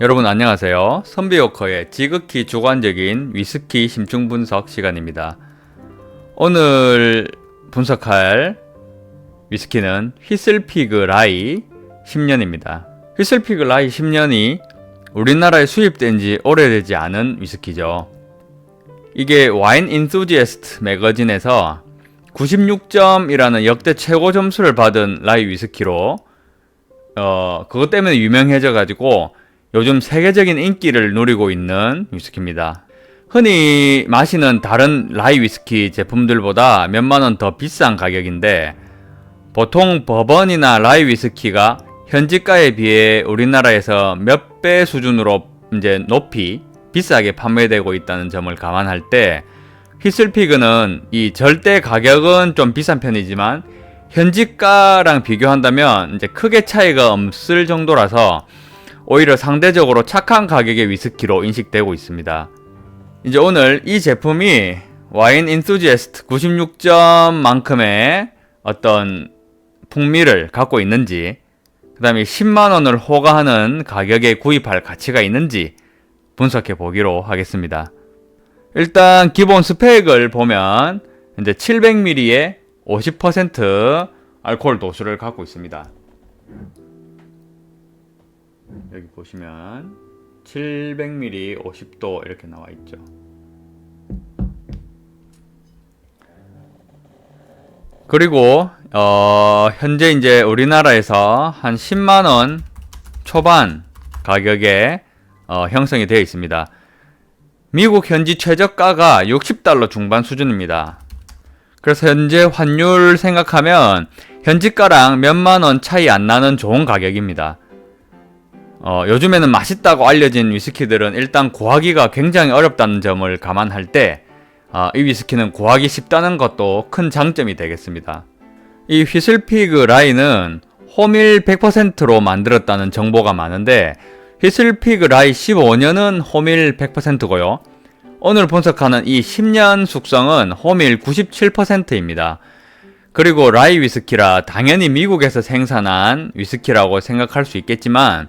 여러분 안녕하세요. 선비워커의 지극히 주관적인 위스키 심층 분석 시간입니다. 오늘 분석할 위스키는 휘슬피그 라이 10년입니다. 휘슬피그 라이 10년이 우리나라에 수입된 지 오래되지 않은 위스키죠. 이게 와인 인수지에스트 매거진에서 96점이라는 역대 최고 점수를 받은 라이 위스키로 어 그것 때문에 유명해져 가지고 요즘 세계적인 인기를 누리고 있는 위스키입니다. 흔히 마시는 다른 라이 위스키 제품들보다 몇만 원 더 비싼 가격인데 보통 버번이나 라이 위스키가 현지가에 비해 우리나라에서 몇 배 수준으로 이제 높이 비싸게 판매되고 있다는 점을 감안할 때 휘슬피그는 이 절대 가격은 좀 비싼 편이지만 현지가랑 비교한다면 이제 크게 차이가 없을 정도라서 오히려 상대적으로 착한 가격의 위스키로 인식되고 있습니다. 이제 오늘 이 제품이 와인 인수지에스트 96점만큼의 어떤 풍미를 갖고 있는지, 그 다음에 10만원을 호가하는 가격에 구입할 가치가 있는지 분석해 보기로 하겠습니다. 일단 기본 스펙을 보면 이제 700ml에 50% 알코올 도수를 갖고 있습니다. 여기 보시면 700ml 50도 이렇게 나와 있죠. 그리고 어, 현재 이제 우리나라에서 한 10만 원 초반 가격에 어, 형성이 되어 있습니다. 미국 현지 최저가가 60달러 중반 수준입니다. 그래서 현재 환율 생각하면 현지가랑 몇만 원 차이 안 나는 좋은 가격입니다. 어, 요즘에는 맛있다고 알려진 위스키들은 일단 구하기가 굉장히 어렵다는 점을 감안할 때, 어, 이 위스키는 구하기 쉽다는 것도 큰 장점이 되겠습니다. 이 휘슬피그 라이는 호밀 100%로 만들었다는 정보가 많은데, 휘슬피그 라이 15년은 호밀 100%고요. 오늘 분석하는 이 10년 숙성은 호밀 97%입니다. 그리고 라이 위스키라 당연히 미국에서 생산한 위스키라고 생각할 수 있겠지만,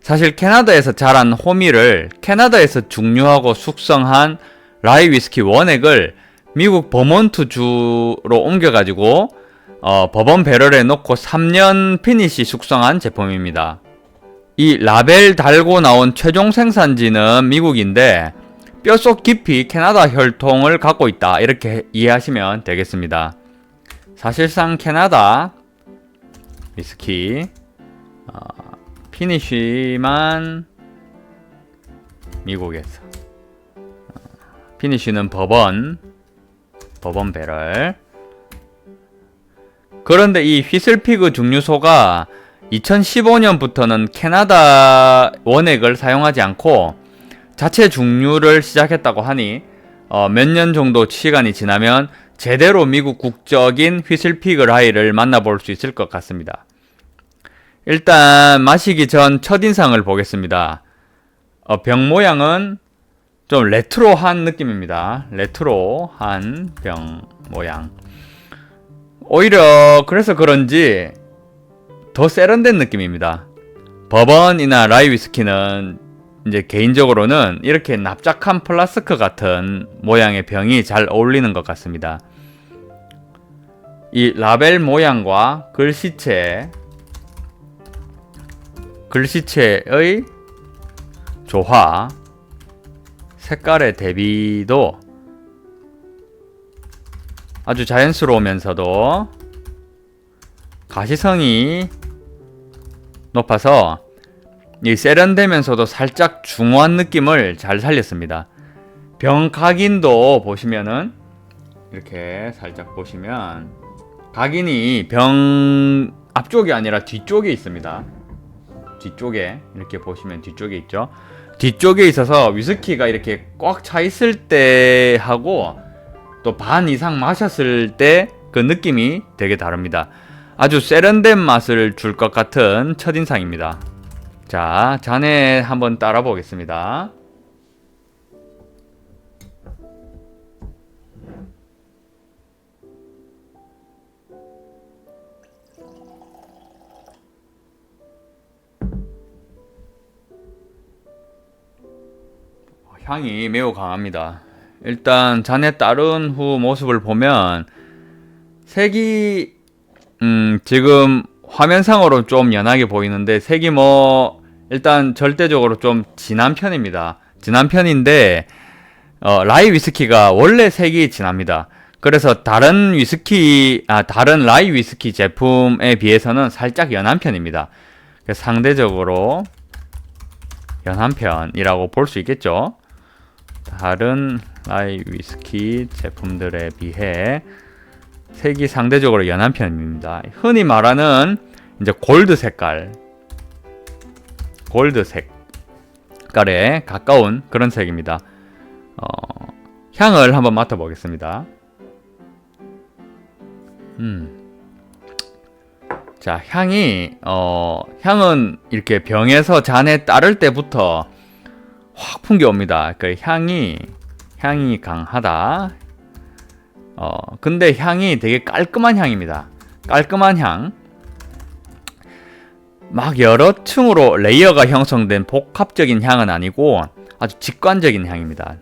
사실 캐나다에서 자란 호밀을 캐나다에서 중류하고 숙성한 라이 위스키 원액을 미국 버몬트 주로 옮겨가지고 어, 버번 배럴에 넣고 3년 피니시 숙성한 제품입니다. 이 라벨 달고 나온 최종 생산지는 미국인데 뼛속 깊이 캐나다 혈통을 갖고 있다 이렇게 이해하시면 되겠습니다. 사실상 캐나다 위스키 어, 피니쉬만 미국에서 피니쉬는 법원 법원 배럴 그런데 이 휘슬피그 증류소가 2015년부터는 캐나다 원액을 사용하지 않고 자체 중류를 시작했다고 하니 어, 몇 년 정도 시간이 지나면 제대로 미국 국적인 휘슬피그 라이를 만나볼 수 있을 것 같습니다. 일단 마시기 전 첫인상을 보겠습니다. 어, 병 모양은 좀 레트로한 느낌입니다. 레트로한 병 모양. 오히려 그래서 그런지 더 세련된 느낌입니다. 버번이나 라이 위스키는 이제 개인적으로는 이렇게 납작한 플라스크 같은 모양의 병이 잘 어울리는 것 같습니다. 이 라벨 모양과 글씨체 글씨체의 조화, 색깔의 대비도 아주 자연스러우면서도 가시성이 높아서 이 세련되면서도 살짝 중후한 느낌을 잘 살렸습니다. 병 각인도 보시면은 이렇게 살짝 보시면 각인이 병 앞쪽이 아니라 뒤쪽에 있습니다. 뒤쪽에 이렇게 보시면 뒤쪽에 있죠. 뒤쪽에 있어서 위스키가 이렇게 꽉 차 있을 때 하고 또 반 이상 마셨을 때 그 느낌이 되게 다릅니다. 아주 세련된 맛을 줄 것 같은 첫인상입니다. 자, 잔에 한번 따라 보겠습니다. 향이 매우 강합니다. 일단 잔에 따른 후 모습을 보면 색이 음, 지금 화면상으로 좀 연하게 보이는데 색이 뭐 일단 절대적으로 좀 진한 편입니다. 진한 편인데 어, 라이 위스키가 원래 색이 진합니다. 그래서 다른 위스키 아 다른 라이 위스키 제품에 비해서는 살짝 연한 편입니다. 상대적으로 연한 편이라고 볼 수 있겠죠. 다른 라이 위스키 제품들에 비해 색이 상대적으로 연한 편입니다. 흔히 말하는 이제 골드 색깔, 골드 색깔에 가까운 그런 색입니다. 어, 향을 한번 맡아보겠습니다. 음. 자, 향이, 어, 향은 이렇게 병에서 잔에 따를 때부터 확 풍겨옵니다. 그 향이, 향이 강하다. 어, 근데 향이 되게 깔끔한 향입니다. 깔끔한 향. 막 여러 층으로 레이어가 형성된 복합적인 향은 아니고 아주 직관적인 향입니다.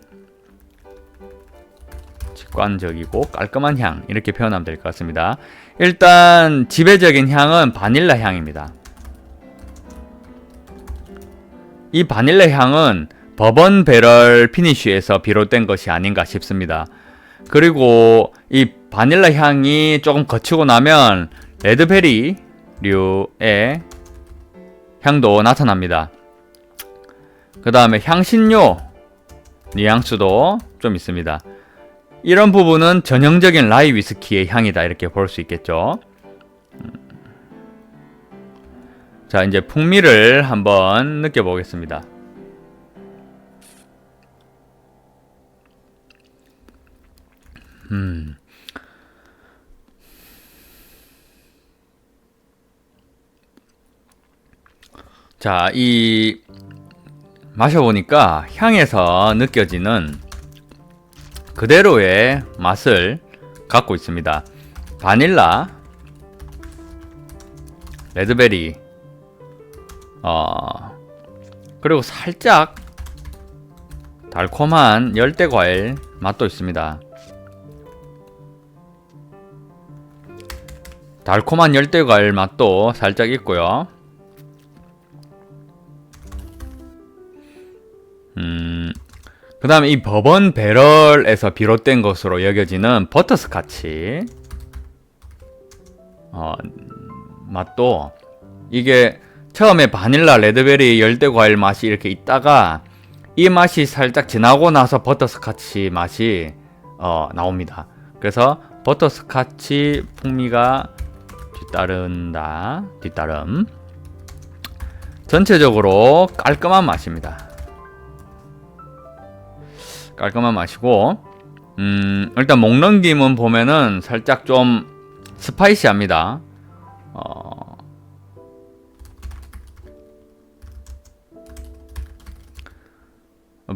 직관적이고 깔끔한 향 이렇게 표현하면 될 것 같습니다. 일단 지배적인 향은 바닐라 향입니다. 이 바닐라 향은 버번 배럴 피니쉬에서 비롯된 것이 아닌가 싶습니다. 그리고 이 바닐라 향이 조금 거치고 나면 레드베리류의 향도 나타납니다. 그 다음에 향신료 뉘앙스도 좀 있습니다. 이런 부분은 전형적인 라이 위스키의 향이다 이렇게 볼 수 있겠죠. 음. 자 이제 풍미를 한번 느껴보겠습니다. 음. 자, 이 마셔보니까 향에서 느껴지는 그대로의 맛을 갖고 있습니다. 바닐라, 레드베리, 어, 그리고 살짝 달콤한 열대 과일 맛도 있습니다. 달콤한 열대과일 맛도 살짝 있고요. 음, 그 다음에 이 버번 배럴에서 비롯된 것으로 여겨지는 버터스카치 어, 맛도 이게 처음에 바닐라, 레드베리, 열대과일 맛이 이렇게 있다가 이 맛이 살짝 지나고 나서 버터스카치 맛이 어, 나옵니다. 그래서 버터스카치 풍미가 뒤따른다. 뒤따름. 전체적으로 깔끔한 맛입니다. 깔끔한 맛이고, 음, 일단 목넘김은 보면은 살짝 좀 스파이시합니다. 어,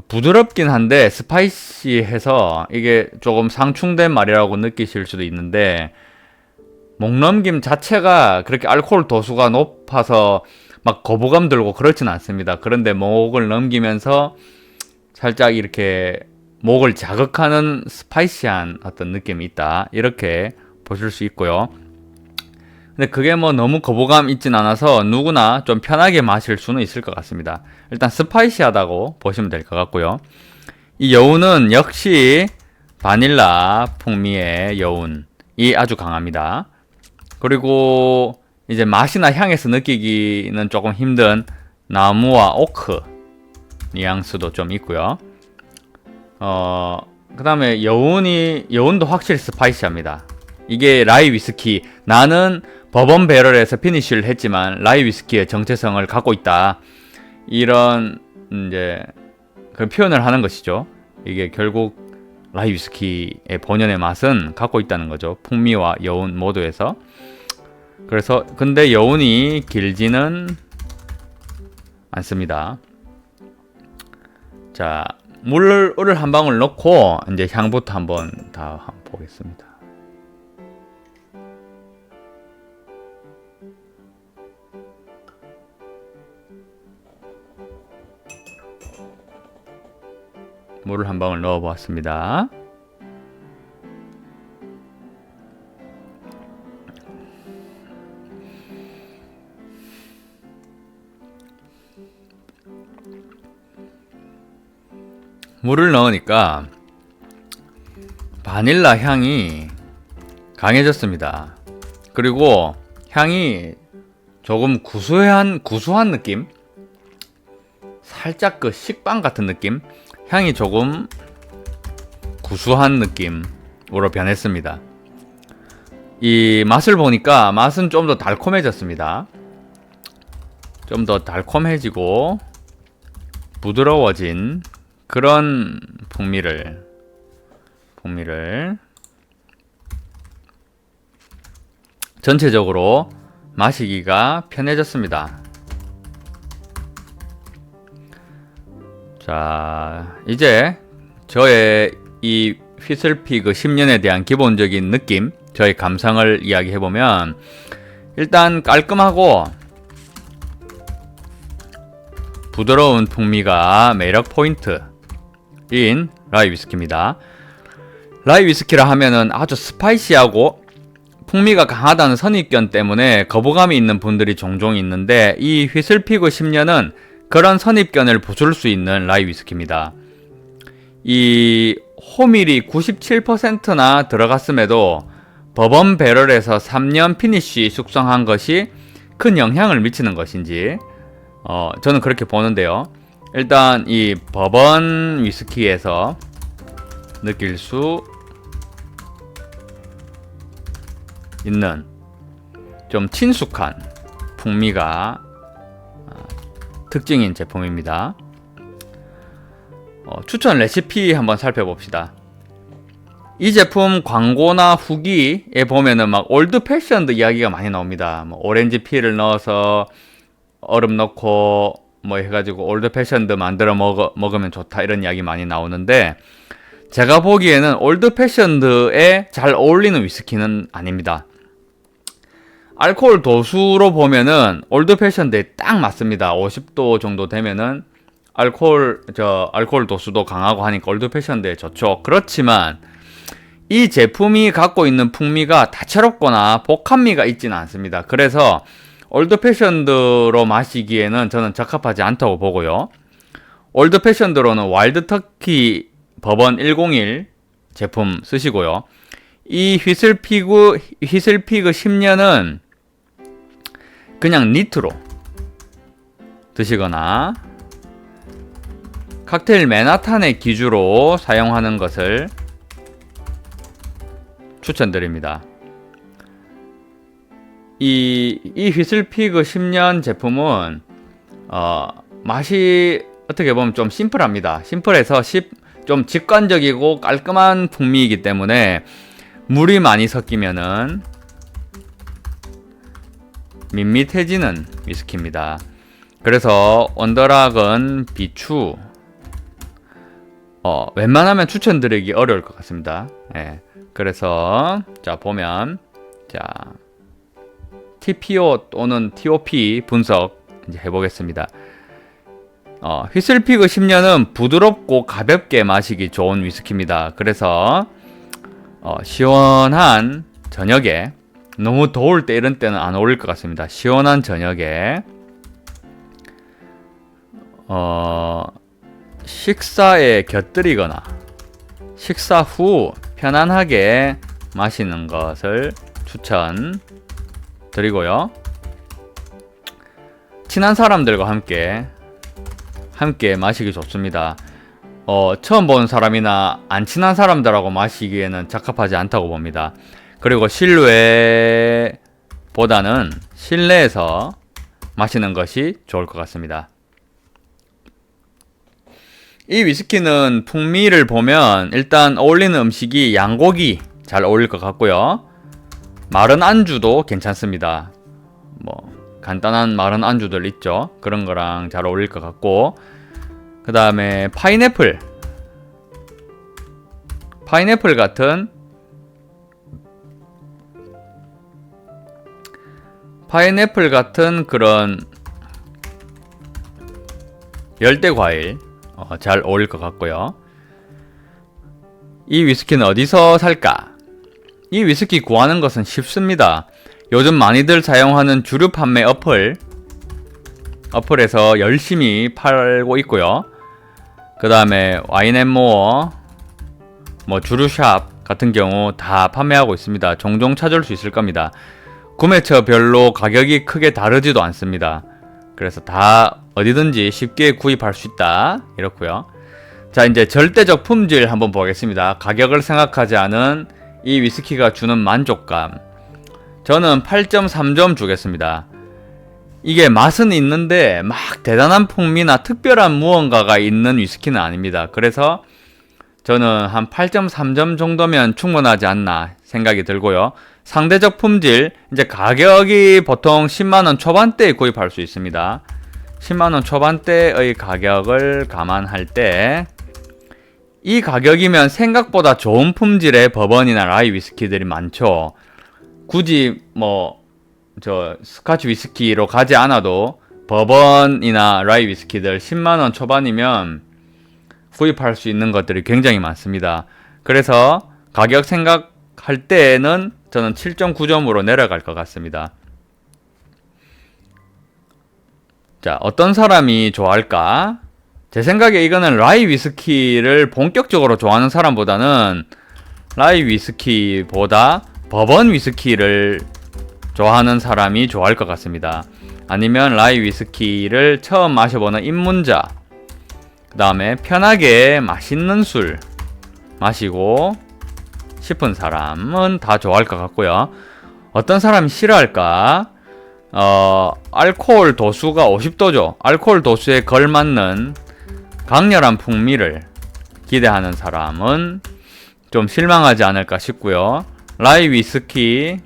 부드럽긴 한데 스파이시해서 이게 조금 상충된 말이라고 느끼실 수도 있는데 목넘김 자체가 그렇게 알코올 도수가 높아서 막 거부감 들고 그렇진 않습니다. 그런데 목을 넘기면서 살짝 이렇게 목을 자극하는 스파이시한 어떤 느낌이 있다. 이렇게 보실 수 있고요. 근데 그게 뭐 너무 거부감 있진 않아서 누구나 좀 편하게 마실 수는 있을 것 같습니다. 일단 스파이시하다고 보시면 될 것 같고요. 이 여운은 역시 바닐라 풍미의 여운이 아주 강합니다. 그리고 이제 맛이나 향에서 느끼기는 조금 힘든 나무와 오크 뉘앙스도 좀 있고요. 어, 그 다음에 여운이, 여운도 확실히 스파이시합니다. 이게 라이 위스키. 나는 버번 배럴에서 피니쉬를 했지만 라이 위스키의 정체성을 갖고 있다. 이런 이제 그 표현을 하는 것이죠. 이게 결국 라이 위스키의 본연의 맛은 갖고 있다는 거죠. 풍미와 여운 모두에서. 그래서 근데 여운이 길지는 않습니다. 자, 물을 한 방울 넣고 이제 향부터 한번 다 한번 보겠습니다. 물을 한 방울 넣어 보았습니다. 물을 넣으니까 바닐라 향이 강해졌습니다. 그리고 향이 조금 구수한 구수한 느낌, 살짝 그 식빵 같은 느낌, 향이 조금 구수한 느낌으로 변했습니다. 이 맛을 보니까 맛은 좀 더 달콤해졌습니다. 좀 더 달콤해지고 부드러워진 그런 풍미를 풍미를 전체적으로 마시기가 편해졌습니다. 자, 이제 저의 이 휘슬피 그 10년에 대한 기본적인 느낌, 저의 감상을 이야기해 보면 일단 깔끔하고 부드러운 풍미가 매력 포인트 인 라이 위스키입니다. 라이 위스키라 하면은 아주 스파이시하고 풍미가 강하다는 선입견 때문에 거부감이 있는 분들이 종종 있는데 이 휘슬피그 10년은 그런 선입견을 부술 수 있는 라이 위스키입니다. 이 호밀이 97%나 들어갔음에도 버번 배럴에서 3년 피니쉬 숙성한 것이 큰 영향을 미치는 것인지 어, 저는 그렇게 보는데요. 일단 이 버번 위스키에서 느낄 수 있는 좀 친숙한 풍미가 어, 특징인 제품입니다. 어, 추천 레시피 한번 살펴봅시다. 이 제품 광고나 후기에 보면은 막 올드 패션드 이야기가 많이 나옵니다. 뭐 오렌지 피를 넣어서 얼음 넣고 뭐 해가지고 올드 패션드 만들어 먹어, 먹으면 좋다 이런 이야기 많이 나오는데 제가 보기에는 올드 패션드에 잘 어울리는 위스키는 아닙니다. 알코올 도수로 보면은 올드 패션드에 딱 맞습니다. 50도 정도 되면은 알코올 저 알코올 도수도 강하고 하니까 올드 패션드에 좋죠. 그렇지만 이 제품이 갖고 있는 풍미가 다채롭거나 복합미가 있지는 않습니다. 그래서 올드 패션드로 마시기에는 저는 적합하지 않다고 보고요. 올드 패션드로는 와일드 터키 버번 101 제품 쓰시고요. 이 휘슬피그 휘슬피그 10년은 그냥 니트로 드시거나 칵테일 맨하탄의 기주로 사용하는 것을 추천드립니다. 이, 이 휘슬피그 10년 제품은 어, 맛이 어떻게 보면 좀 심플합니다. 심플해서 십, 좀 직관적이고 깔끔한 풍미이기 때문에 물이 많이 섞이면은 밋밋해지는 위스키입니다. 그래서 언더락은 비추 어, 웬만하면 추천드리기 어려울 것 같습니다. 예. 그래서 자 보면 자 TPO 또는 TOP 분석 이제 해보겠습니다. 어, 휘슬피그 10년은 부드럽고 가볍게 마시기 좋은 위스키입니다. 그래서 어, 시원한 저녁에 너무 더울 때 이런 때는 안 어울릴 것 같습니다. 시원한 저녁에 어, 식사에 곁들이거나 식사 후 편안하게 마시는 것을 추천 드리고요. 친한 사람들과 함께 함께 마시기 좋습니다. 어, 처음 본 사람이나 안 친한 사람들하고 마시기에는 적합하지 않다고 봅니다. 그리고 실외보다는 실내에서 마시는 것이 좋을 것 같습니다. 이 위스키는 풍미를 보면 일단 어울리는 음식이 양고기 잘 어울릴 것 같고요. 마른 안주도 괜찮습니다. 뭐 간단한 마른 안주들 있죠. 그런 거랑 잘 어울릴 것 같고 그 다음에 파인애플 파인애플 같은 파인애플 같은 그런 열대 과일 어, 잘 어울릴 것 같고요. 이 위스키는 어디서 살까? 이 위스키 구하는 것은 쉽습니다. 요즘 많이들 사용하는 주류 판매 어플, 어플에서 열심히 팔고 있고요. 그 다음에 와인앤모어, 뭐 주류샵 같은 경우 다 판매하고 있습니다. 종종 찾을 수 있을 겁니다. 구매처별로 가격이 크게 다르지도 않습니다. 그래서 다 어디든지 쉽게 구입할 수 있다. 이렇고요. 자, 이제 절대적 품질 한번 보겠습니다. 가격을 생각하지 않은 이 위스키가 주는 만족감. 저는 8.3점 주겠습니다. 이게 맛은 있는데 막 대단한 풍미나 특별한 무언가가 있는 위스키는 아닙니다. 그래서 저는 한 8.3점 정도면 충분하지 않나 생각이 들고요. 상대적 품질, 이제 가격이 보통 10만원 초반대에 구입할 수 있습니다. 10만원 초반대의 가격을 감안할 때, 이 가격이면 생각보다 좋은 품질의 버번이나 라이 위스키들이 많죠. 굳이 뭐, 저, 스카치 위스키로 가지 않아도 버번이나 라이 위스키들 10만 원 초반이면 구입할 수 있는 것들이 굉장히 많습니다. 그래서 가격 생각할 때에는 저는 7.9점으로 내려갈 것 같습니다. 자, 어떤 사람이 좋아할까? 제 생각에 이거는 라이 위스키를 본격적으로 좋아하는 사람보다는 라이 위스키보다 버번 위스키를 좋아하는 사람이 좋아할 것 같습니다. 아니면 라이 위스키를 처음 마셔보는 입문자, 그 다음에 편하게 맛있는 술 마시고 싶은 사람은 다 좋아할 것 같고요. 어떤 사람이 싫어할까? 어, 알코올 도수가 50도죠. 알코올 도수에 걸맞는 강렬한 풍미를 기대하는 사람은 좀 실망하지 않을까 싶고요. 라이 위스키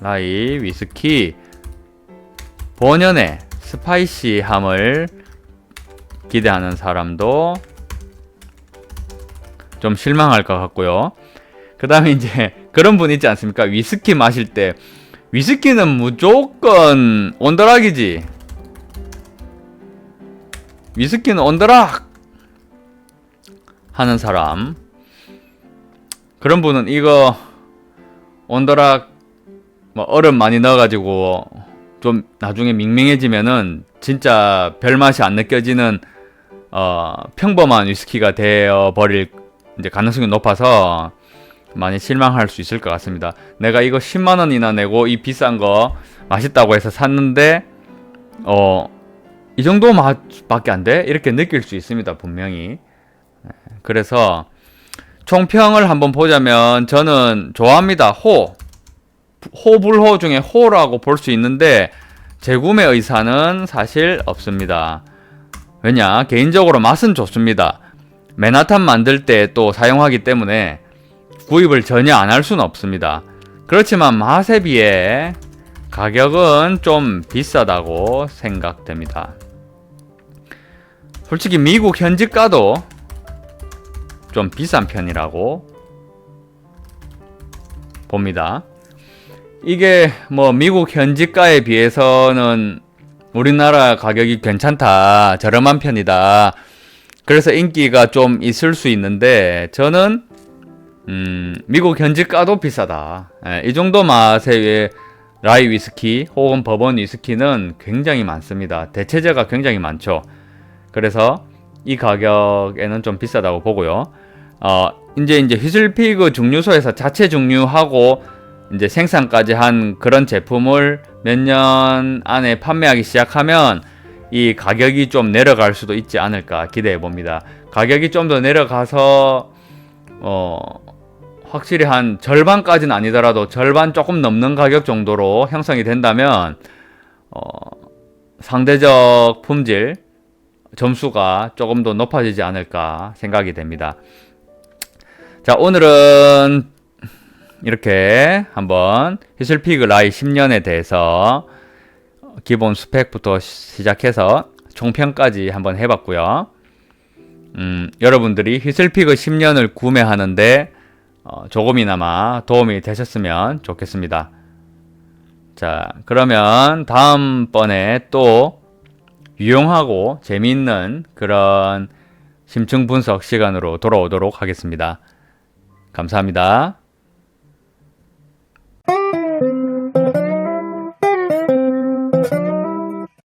라이 위스키 본연의 스파이시함을 기대하는 사람도 좀 실망할 것 같고요. 그 다음에 이제 그런 분 있지 않습니까? 위스키 마실 때 위스키는 무조건 온더락이지. 위스키는 온더락 하는 사람. 그런 분은 이거 온더락 뭐 얼음 많이 넣어가지고 좀 나중에 밍밍해지면은 진짜 별 맛이 안 느껴지는 어 평범한 위스키가 되어 버릴 이제 가능성이 높아서 많이 실망할 수 있을 것 같습니다. 내가 이거 10만 원이나 내고 이 비싼 거 맛있다고 해서 샀는데 어 이 정도 맛밖에 안 돼? 이렇게 느낄 수 있습니다. 분명히. 그래서 총평을 한번 보자면 저는 좋아합니다. 호. 호불호 중에 호라고 볼 수 있는데 재구매 의사는 사실 없습니다. 왜냐? 개인적으로 맛은 좋습니다. 맨하탄 만들 때 또 사용하기 때문에 구입을 전혀 안 할 수는 없습니다. 그렇지만 맛에 비해 가격은 좀 비싸다고 생각됩니다. 솔직히 미국 현지가도 좀 비싼 편이라고 봅니다. 이게 뭐 미국 현지가에 비해서는 우리나라 가격이 괜찮다, 저렴한 편이다. 그래서 인기가 좀 있을 수 있는데 저는 음, 미국 현지가도 비싸다. 예, 이 정도 맛의 라이 위스키 혹은 버번 위스키는 굉장히 많습니다. 대체제가 굉장히 많죠. 그래서 이 가격에는 좀 비싸다고 보고요. 어, 이제 이제 휘슬피그 증류소에서 자체 증류하고 이제 생산까지 한 그런 제품을 몇 년 안에 판매하기 시작하면 이 가격이 좀 내려갈 수도 있지 않을까 기대해 봅니다. 가격이 좀 더 내려가서 어 확실히 한 절반까지는 아니더라도 절반 조금 넘는 가격 정도로 형성이 된다면 어 상대적 품질 점수가 조금 더 높아지지 않을까 생각이 됩니다. 자, 오늘은 이렇게 한번 히슬피그 라이 10년에 대해서 기본 스펙부터 시작해서 총평까지 한번 해봤고요. 음, 여러분들이 휘슬피그 10년을 구매하는데 어, 조금이나마 도움이 되셨으면 좋겠습니다. 자, 그러면 다음번에 또 유용하고 재미있는 그런 심층 분석 시간으로 돌아오도록 하겠습니다. 감사합니다.